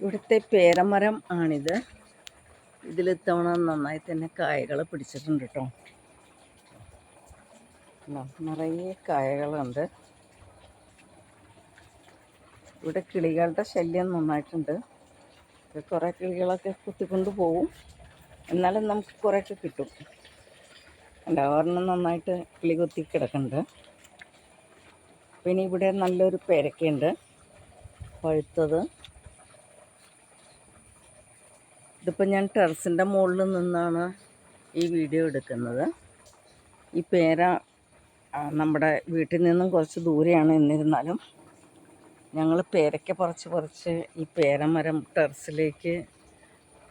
ഇവിടുത്തെ പേരമരം ആണിത്. ഇതിൽ ഇത്തവണ നന്നായി തന്നെ കായകൾ പിടിച്ചിട്ടുണ്ട് കേട്ടോ? നിറയെ കായകളുണ്ട്. ഇവിടെ കിളികളുടെ ശല്യം നന്നായിട്ടുണ്ട്. കുറേ കിളികളൊക്കെ കുത്തിക്കൊണ്ട് പോവും. എന്നാലും നമുക്ക് കുറേയൊക്കെ കിട്ടും. അല്ല ഒരെണ്ണം നന്നായിട്ട് കിളി കുത്തി കിടക്കുന്നുണ്ട്. പിന്നെ ഇവിടെ നല്ലൊരു പേരക്കയുണ്ട്. പഴുത്തത്. ഇതിപ്പോൾ ഞാൻ ടെറസിന്റെ മുകളിൽ നിന്നാണ് ഈ വീഡിയോ എടുക്കുന്നത്. ഈ പേര നമ്മുടെ വീട്ടിൽ നിന്നും കുറച്ച് ദൂരെയാണ് എന്നിരുന്നാലും ഞങ്ങൾ പേരയ്ക്ക് പറിച്ച് പറിച്ച് ഈ പേരമരം ടെറസിലേക്ക്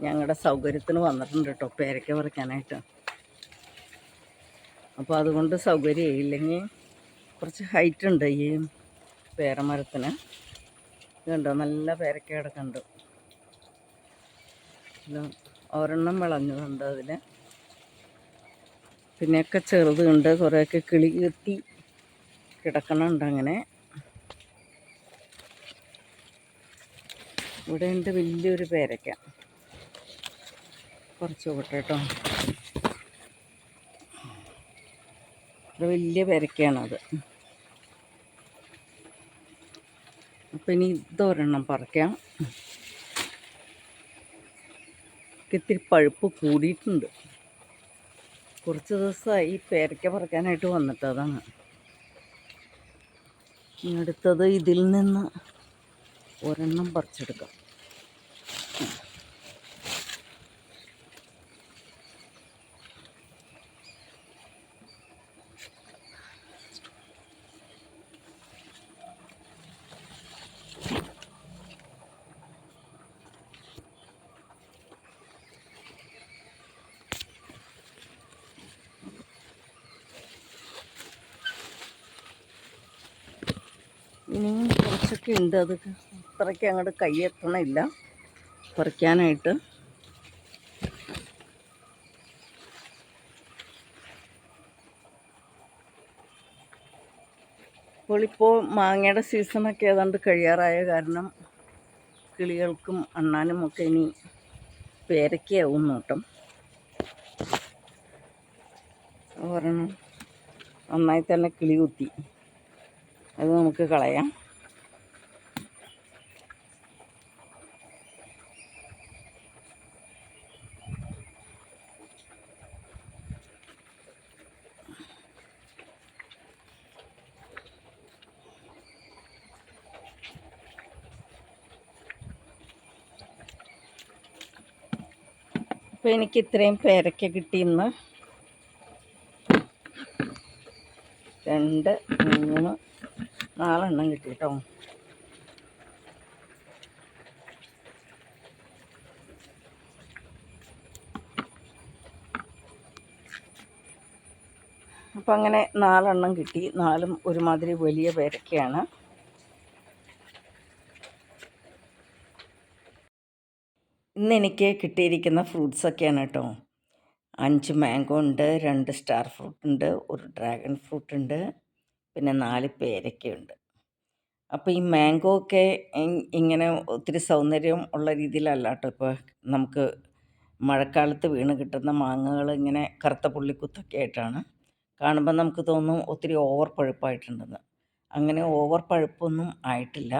ഞങ്ങളുടെ സൗകര്യത്തിന് വന്നിട്ടുണ്ട് കേട്ടോ പേരയ്ക്ക് പറിക്കാനായിട്ട്. അപ്പോൾ അതുകൊണ്ട് സൗകര്യം ഇല്ലെങ്കിൽ കുറച്ച് ഹൈറ്റ് ഉണ്ട് ഈ പേരമരത്തിന്. ഇതുണ്ടോ നല്ല പേരയ്ക്ക കിടക്കുന്നുണ്ട് ഒരെണ്ണം വിളഞ്ഞതുണ്ട് അതിൽ പിന്നെയൊക്കെ ചെറുതുണ്ട് കുറേയൊക്കെ കിളി കെത്തി കിടക്കണുണ്ട് അങ്ങനെ. ഇവിടെ ഉണ്ട് വലിയൊരു പേരയ്ക്ക കുറച്ച് കൂട്ടെ കേട്ടോ. ഇത് വലിയ പേരക്കയാണത് അപ്പം ഇനി ഇതൊരെണ്ണം പറിക്കാം. ഇത്തിരി പഴുപ്പ് കൂടിയിട്ടുണ്ട്. കുറച്ച് ദിവസമായി പേരയ്ക്ക പറക്കാനായിട്ട് വന്നിട്ട് അതാണ്. ഇനി അടുത്തത് ഇതിൽ നിന്ന് ഒരെണ്ണം പറിച്ചെടുക്കാം. ഇനിയും കുറച്ചൊക്കെ ഉണ്ട്. അത് അത്രയ്ക്ക് അങ്ങോട്ട് കൈ എത്തണില്ല പറിക്കാനായിട്ട്. ഇപ്പോൾ മാങ്ങയുടെ സീസണൊക്കെ ഏതാണ്ട് കഴിയാറായ കാരണം കിളികൾക്കും അണ്ണാനും ഒക്കെ ഇനി പേരയ്ക്കാവും നോട്ടം. ഒരെണ്ണം നന്നായി തന്നെ കിളി കുത്തി. അത് നമുക്ക് കളയാം. അപ്പോൾ എനിക്ക് ഇത്രയും പേരയ്ക്ക കിട്ടി ഇന്ന്. രണ്ട് മൂന്ന് നാലെണ്ണം കിട്ടി കേട്ടോ അപ്പം അങ്ങനെ നാലെണ്ണം കിട്ടി. നാലും ഒരുമാതിരി വലിയ പേരക്കയാണ്. ഇന്ന് എനിക്ക് കിട്ടിയിരിക്കുന്ന ഫ്രൂട്ട്സൊക്കെയാണ് കേട്ടോ. അഞ്ച് മാംഗോ ഉണ്ട് രണ്ട് സ്റ്റാർ ഫ്രൂട്ട് ഉണ്ട് ഒരു ഡ്രാഗൺ ഫ്രൂട്ട് ഉണ്ട്. പിന്നെ നാല് പേരക്കയുണ്ട്. അപ്പോൾ ഈ മാംഗോ ഒക്കെ ഇങ്ങനെ ഒത്തിരി സൗന്ദര്യം ഉള്ള രീതിയിലല്ല കേട്ടോ ഇപ്പോൾ നമുക്ക് മഴക്കാലത്ത് വീണ് കിട്ടുന്ന മാങ്ങകൾ ഇങ്ങനെ കറുത്ത പുള്ളിക്കുത്തൊക്കെ ആയിട്ടാണ്. കാണുമ്പോൾ നമുക്ക് തോന്നും ഒത്തിരി ഓവർ പഴുപ്പായിട്ടുണ്ടെന്ന്. അങ്ങനെ ഓവർ പഴുപ്പൊന്നും ആയിട്ടില്ല.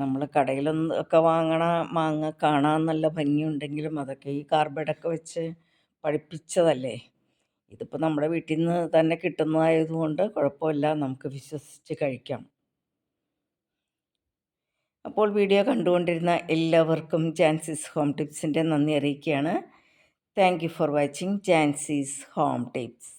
നമ്മൾ കടയിലൊന്നും ഒക്കെ വാങ്ങണ മാങ്ങ കാണാൻ നല്ല ഭംഗിയുണ്ടെങ്കിലും അതൊക്കെ ഈ കാർബൈഡൊക്കെ വെച്ച് പഴുപ്പിച്ചതല്ലേ? ഇതിപ്പോൾ നമ്മുടെ വീട്ടിൽ നിന്ന് തന്നെ കിട്ടുന്നതായതുകൊണ്ട് കുഴപ്പമില്ല. നമുക്ക് വിശ്വസിച്ച് കഴിക്കാം. അപ്പോൾ വീഡിയോ കണ്ടുകൊണ്ടിരുന്ന എല്ലാവർക്കും ജാൻസീസ് ഹോം ടിപ്സിന്റെ നന്ദി അറിയിക്കുകയാണ്. Thank you for watching Jancy's home tips.